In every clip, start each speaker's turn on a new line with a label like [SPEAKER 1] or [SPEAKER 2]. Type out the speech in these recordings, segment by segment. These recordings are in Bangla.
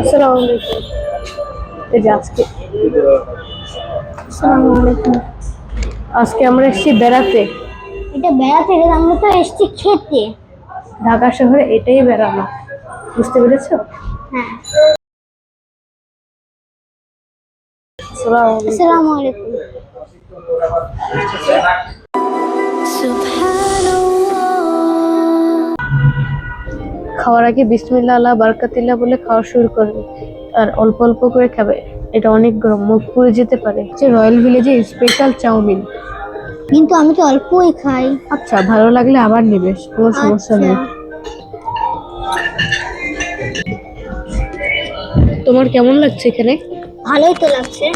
[SPEAKER 1] আসসালামু আলাইকুম। এই যে আজকে।
[SPEAKER 2] আসসালামু আলাইকুম।
[SPEAKER 1] আজকে আমরা এসেছি বেড়াতে।
[SPEAKER 2] এটা বেড়াতে গেলে আমরা তো এসছি খেতে।
[SPEAKER 1] ঢাকা শহরে এটাই বেড়ানো। বুঝতে পেরেছ?
[SPEAKER 2] হ্যাঁ।
[SPEAKER 1] আসসালামু আলাইকুম। খাওয়ার আগে বিসমিল্লা আল্লাহ বারকাতিল্লাহ বলে খাওয়া শুরু করবে। আর অল্প অল্প করে খাবে। এটা অনেক গরম মুখ পুড়ে যেতে পারে। যে রয়্যাল ভিলেজে স্পেশাল চাউমিন।
[SPEAKER 2] কিন্তু আমি তো অল্পই খাই।
[SPEAKER 1] আচ্ছা ভালো লাগলে আবার নিবে কোনো সমস্যা নেই।
[SPEAKER 2] আচ্ছা।
[SPEAKER 1] তোমার কেমন লাগছে এখানে?
[SPEAKER 2] ভালোই তো লাগছে।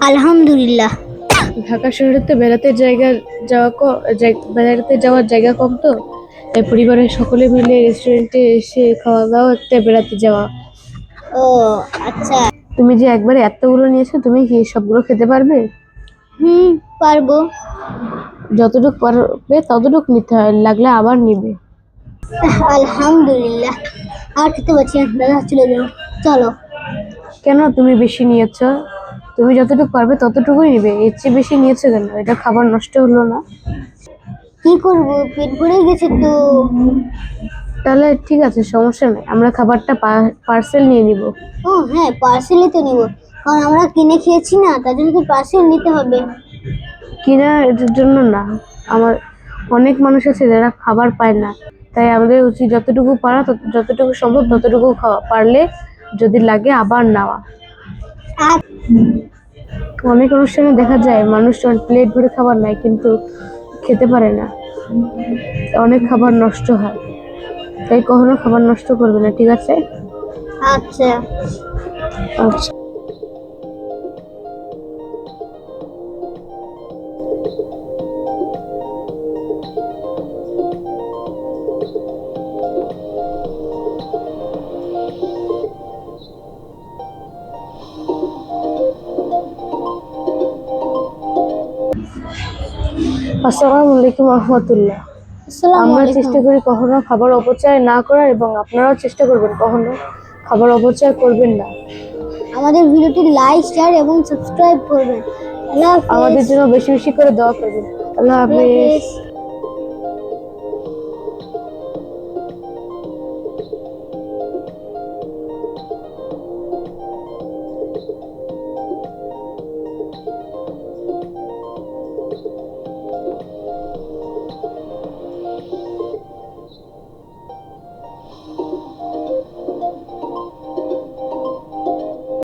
[SPEAKER 2] আলহামদুলিল্লাহ।
[SPEAKER 1] ঢাকা শহরে তো বেড়াতে জায়গা যাওয়া বেড়াতে যাওয়ার জায়গা কম তো? তাই পরিবারের সকলে মিলে রেস্টুরেন্টে এসে খাওয়া দাওয়া একটা বেড়াতে যাওয়া।
[SPEAKER 2] ও আচ্ছা।
[SPEAKER 1] তুমি যে একবারে এতগুলো নিয়েছো তুমি কি সবগুলো খেতে পারবে?
[SPEAKER 2] হুম পারব।
[SPEAKER 1] যতটুকু পারবে ততটুকু নিতে হয় লাগলে আবার নিবে।
[SPEAKER 2] আলহামদুলিল্লাহ। আর খেতে পারছি না দাদা চলে যাও চলো।
[SPEAKER 1] কেন তুমি বেশি নিয়েছো? তুমি যতটুকু পারবে ততটুকুই নিবে। এর চেয়ে বেশি নিয়েছো কেন? এটা খাবার নষ্ট হলো না।
[SPEAKER 2] কি করব? পেট ভরে গেছে তো।
[SPEAKER 1] তাহলে ঠিক আছে সমস্যা নেই। আমরা খাবারটা পার্সেল নিয়ে নিব।
[SPEAKER 2] ও হ্যাঁ পার্সেলই তো নিব। কারণ আমরা কিনে খেয়েছি না তার জন্য তো পার্সেল নিতে হবে।
[SPEAKER 1] কিনা এটার জন্য না। আমার অনেক মানুষ আছে যারা খাবার পায় না। তাই আমাদের উচিত যতটুকু পারা যতটুকু সম্ভব ততটুকু খাওয়া। পারলে যদি লাগে আবার নেওয়া। অনেক অনুষ্ঠানে দেখা যায় মানুষজন প্লেট ভরে খাবার নেয় কিন্তু খেতে পারে না। অনেক খাবার নষ্ট হয়। তাই কখনো খাবার নষ্ট করবে না ঠিক আছে?
[SPEAKER 2] আচ্ছা।
[SPEAKER 1] আচ্ছা। আসসালামু আলাইকুম রহমতুল্লাহ। আমরা চেষ্টা করি কখনো খাবার অপচয় না করার এবং আপনারাও চেষ্টা করবেন কখনো খাবার অপচয় করবেন না।
[SPEAKER 2] আমাদের ভিডিওটি লাইক শেয়ার এবং সাবস্ক্রাইব করবেন।
[SPEAKER 1] আমাদের জন্য বেশি বেশি করে দোয়া করবেন। আল্লাহ হাফিজ।
[SPEAKER 2] হাফেজ।